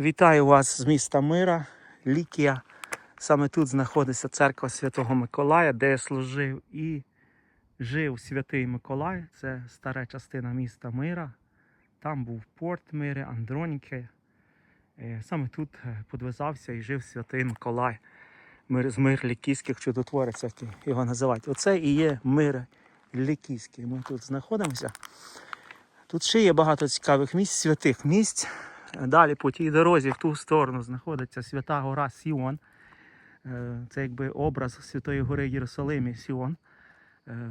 Вітаю вас з міста Мира, Лікія. Саме тут знаходиться церква Святого Миколая, де служив і жив святий Миколай. Це стара частина міста Мира. Там був порт Мири, Андроніки. Е, Саме тут е, подвизався і жив святий Миколай. Мир з мир лікійських чудотворець, як його називають. Оце і є мир лікійський. Ми тут знаходимося. Тут ще є багато цікавих місць, святих місць. Далі по тій дорозі в ту сторону знаходиться свята гора Сіон. Е, Це якби образ Святої Гори Єрусалимі Сіон. Е,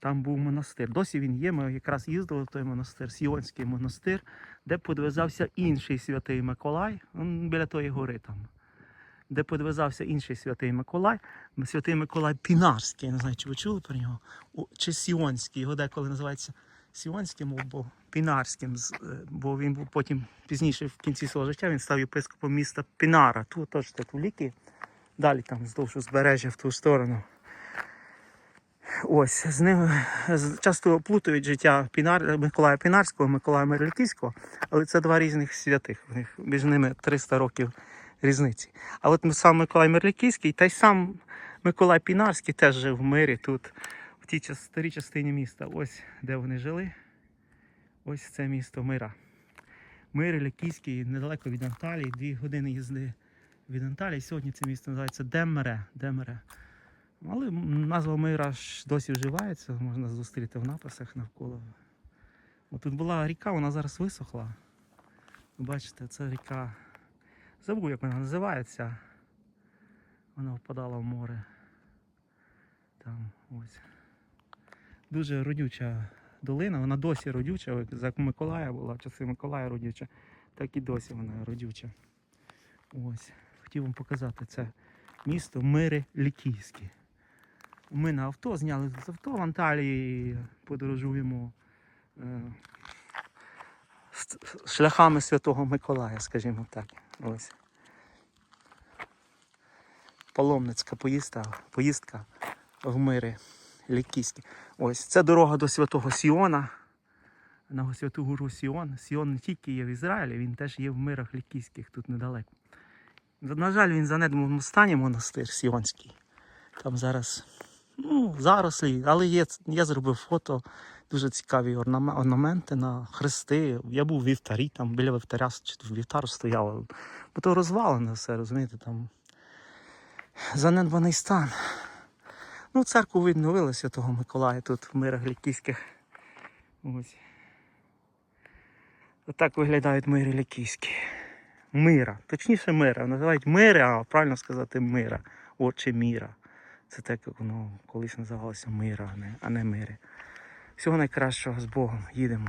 Там був монастир. Досі він є. Ми якраз їздили в той монастир, Сіонський монастир, де подвизався інший святий Миколай, біля тої гори там. Де подвизався інший святий Миколай, святий Миколай Пінарський. Я не знаю, чи ви чули про нього? Чи Сіонський, його деколи називається Сіонським або Пінарським, е, бо він був потім пізніше в кінці свого життя він став єпископом міста Пінара. Тут теж тут ліки. Далі там вздовж узбережжя в ту сторону. Ось з ним часто плутають життя Пінар, Миколая Пінарського, Миколая Мирлікійського, але це два різних святих. В них між ними 300 років різниці. А от сам Миколай Мирлікійський та й сам Миколай Пінарський теж жив в мирі тут, в тій старій частині міста. Ось де вони жили. Ось це місто Мира. Мир Лікійський, недалеко від Анталії, дві години їзди від Анталії. Сьогодні це місто називається Демере. Демере. Але назва Мира досі вживається, можна зустріти в написах навколо. От тут була ріка, вона зараз висохла. Ви Бачите, це ріка. Забув, як вона називається. Вона впадала в море. Там ось. Дуже родюча долина, вона досі родюча, як Миколая була, в часи Миколая родюча, так і досі вона родюча. Ось. Хотів вам показати це місто Мири Лікійське. Ми на авто зняли з авто в Анталії, подорожуємо е, шляхами Святого Миколая, скажімо так. Ось. Паломницька поїздка, поїздка в Мири Лікійське. Ось це дорога до святого Сіона. На святу гору Сіон. Сіон не тільки є в Ізраїлі, він теж є в мирах лікійських тут недалеко. На жаль, він в занедбаному стані монастир Сіонський. Там зараз ну, зарослі, але є, я зробив фото, дуже цікаві орнаменти на хрести. Я був в вівтарі, там біля вівтаря чи вівтар стояв. Бо то розвалене все, розумієте, там занедбаний стан. Ну, церкву відновили Святого Миколая тут в мирах лікійських. Ось. Отак виглядають мири лікійські. Мира. Точніше мира. Називають мири, а правильно сказати мира. Отче міра. Це так, як воно колись називалося мира, а не, а не мири. Всього найкращого з Богом. Їдемо.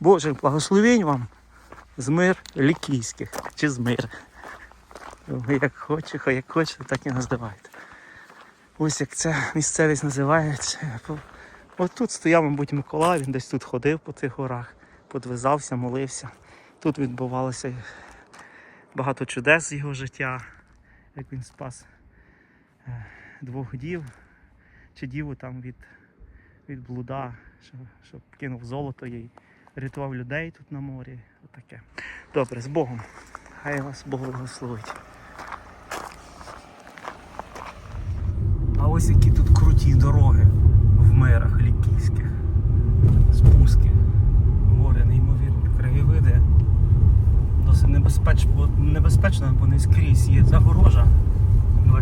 Божих благословень вам з мир лікійських чи з мир. Як хочете, як хочете, так і називайте. Ось як ця місцевість називається. От тут стояв, мабуть, Миколай, він десь тут ходив по цих горах, подвизався, молився. Тут відбувалося багато чудес з його життя, як він спас е, двох дів чи діву там від, від блуда, що, що кинув золото їй, рятував людей тут на морі. Отаке. Добре, з Богом. Хай вас Бог благословить. А ось які тут круті дороги в мерах лікійських. Спуски, Море, неймовірні краєвиди. Досить небезпечно, небезпечно, бо не скрізь є загорожа.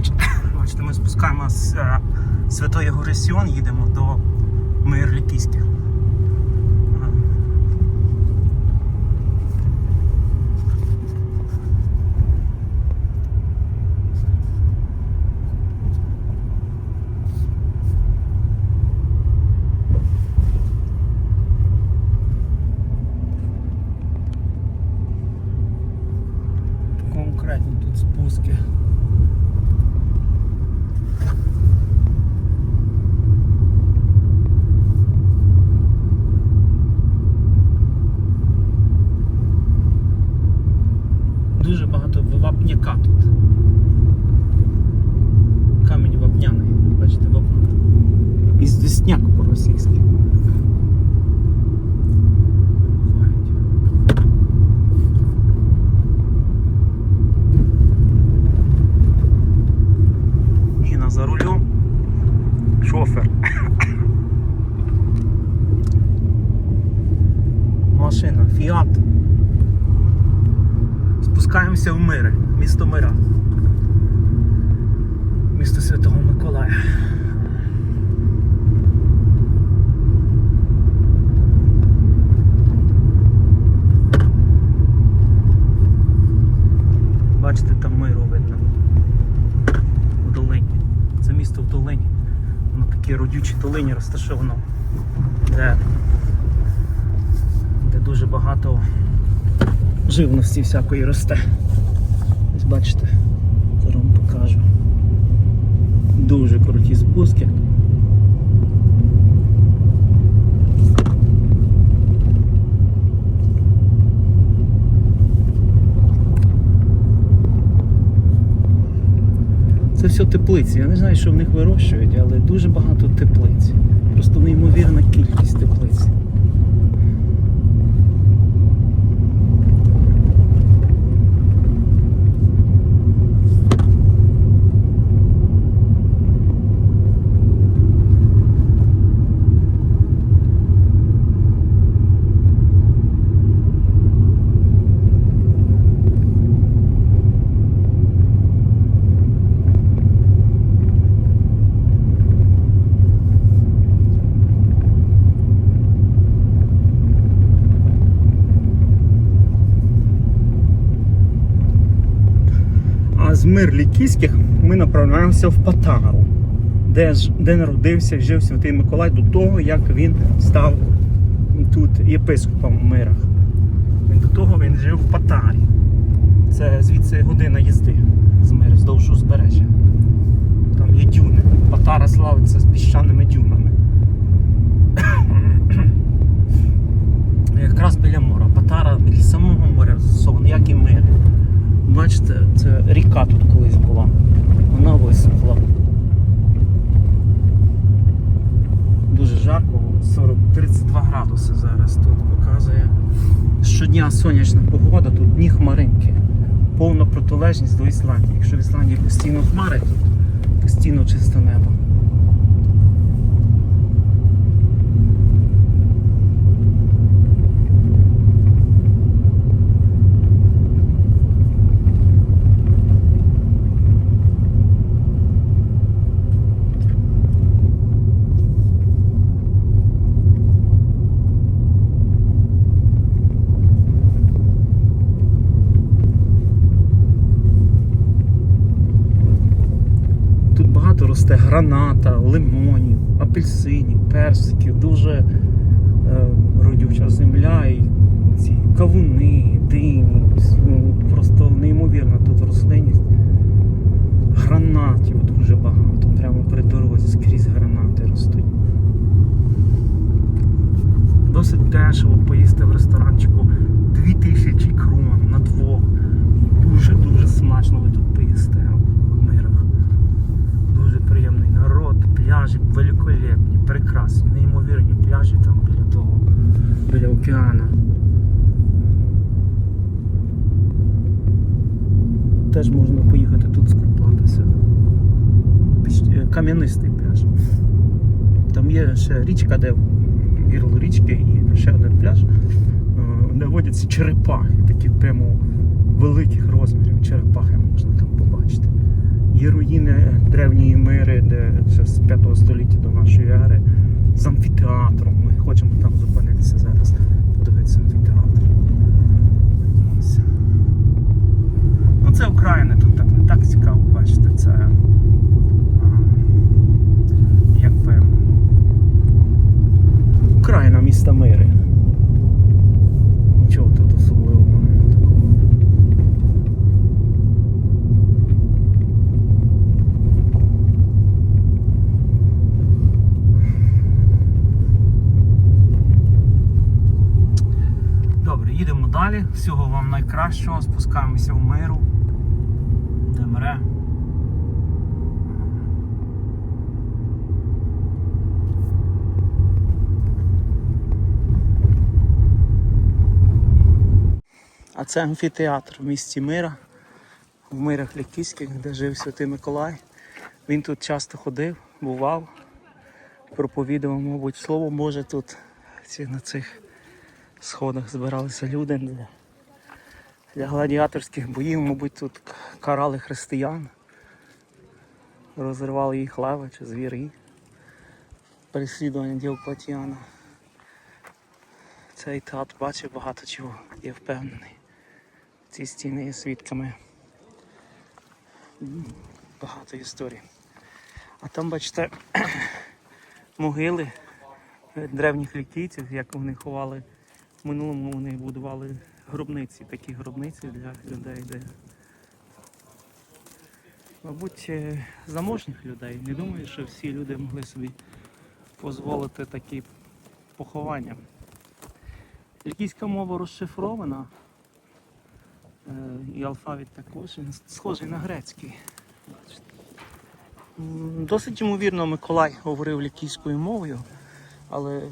Бачите, ми спускаємо з е, Святої Гори Сіон, їдемо до мир лікійських. Ага. Конкретні тут спуски. Дуже багато вапняка тут. Камінь вапняний. Бачите, вапняний. Іздесняк по-російськи. Фіат. Спускаємося в Мири, місто Мира. Місто Святого Миколая. Бачите, там миру видно. В долині. Це місто в долині. Воно такі родючі долині розташовано, де, де дуже багато живності всякої росте. Ось бачите, зараз вам покажу. Дуже круті спуски. Це все теплиці. Я не знаю, що в них вирощують, але дуже багато теплиць. Просто неймовірна кількість теплиць. Мир лікійських ми направляємося в Патару, де, ж, де народився жив Святий Миколай до того, як він став тут єпископом в мирах. До того він жив в Патарі. Це звідси година їзди з мира, вздовж узбережжя. Там є дюни. Патара славиться з піщаними дюнами. Якраз біля моря. Патара біля самого моря застосована, як і мир. Бачите, це ріка тут колись була. Вона висохла. Дуже жарко, 40, 32 градуси зараз тут показує. Щодня сонячна погода, тут дні хмаринки. Повна протилежність до Ісландії. Якщо в Ісландії постійно хмари, тут постійно чисте небо. Тут багато росте граната, лимонів, апельсинів, персиків, дуже е, родюча земля, і ці кавуни, дині. Просто неймовірна тут рослинність. Гранатів дуже багато, прямо при дорозі скрізь гранати ростуть. Досить дешево поїсти в ресторанчику 2000 крон на двох. Дуже-дуже смачно ви тут поїсте в мирах. Дуже приємний народ, пляжі великолепні, прекрасні, неймовірні пляжі там біля того, біля океану. Теж можна поїхати тут скупатися. Е, Кам'янистий пляж. Там є ще річка, де гірло річки і ще один пляж, е, де водяться черепахи, такі прямо великих розмірів черепахи можна там побачити. Є руїни древньої мири, де ще з 5 століття до нашої ери, з амфітеатром. Ми хочемо там зупинитися зараз, подивитися амфітеатр. Ось. Ну це Україна, тут так не так цікаво, бачите, це а, якби Україна міста мири. Нічого тут особливого немає такого. Добре, їдемо далі. Всього вам найкращого. Спускаємося в миру. Демре. А це амфітеатр в місті Мира, в мирах Лікійських, де жив Святий Миколай. Він тут часто ходив, бував, проповідував, мабуть, слово Боже тут на цих сходах збиралися люди для, гладіаторських боїв, мабуть, тут карали християн, розривали їх леви чи звіри, переслідування Діоклетіана. Цей театр бачив багато чого, я впевнений. Ці стіни є свідками багато історій. А там, бачите, могили древніх лікійців, як вони ховали в минулому, вони будували гробниці, такі гробниці для людей, де, мабуть, е, заможних людей. Не думаю, що всі люди могли собі дозволити такі поховання. Лікійська мова розшифрована, е, і алфавіт також, він схожий на грецький. Досить ймовірно, Миколай говорив лікійською мовою, але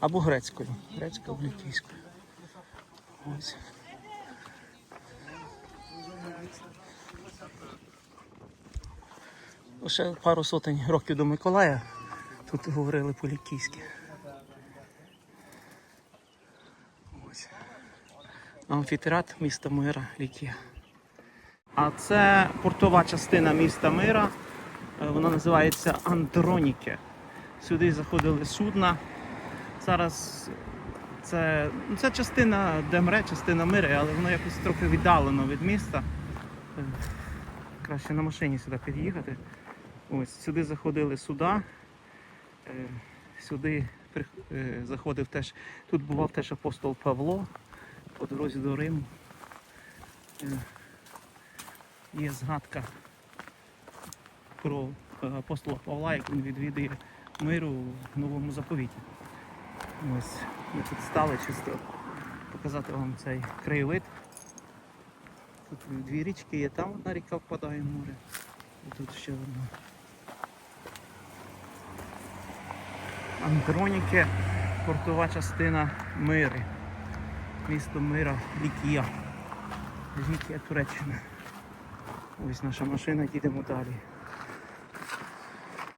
або грецькою. Грецькою або лікійською. Ось. Ще пару сотень років до Миколая тут говорили по-лікійськи. Ось. Амфітеатр міста Мира Лікія. А це портова частина міста Мира. Е, Вона називається Андроніке. Сюди заходили судна. Зараз це, це частина Демре, частина Мири, але воно якось трохи віддалено від міста. Е, Краще на машині сюди під'їхати. Ось сюди заходили суда. Е, Сюди е, заходив теж. Тут бував теж апостол Павло по дорозі до Риму. Є згадка про апостола Павла, як він відвідує миру в новому заповіті. Ось ми тут стали чисто показати вам цей краєвид. Тут дві річки є, там одна ріка впадає в море, і тут ще одна. Андроніке, портова частина Мири. Місто Мира, Лікія. Лікія, Туреччина. Ось наша машина, їдемо далі.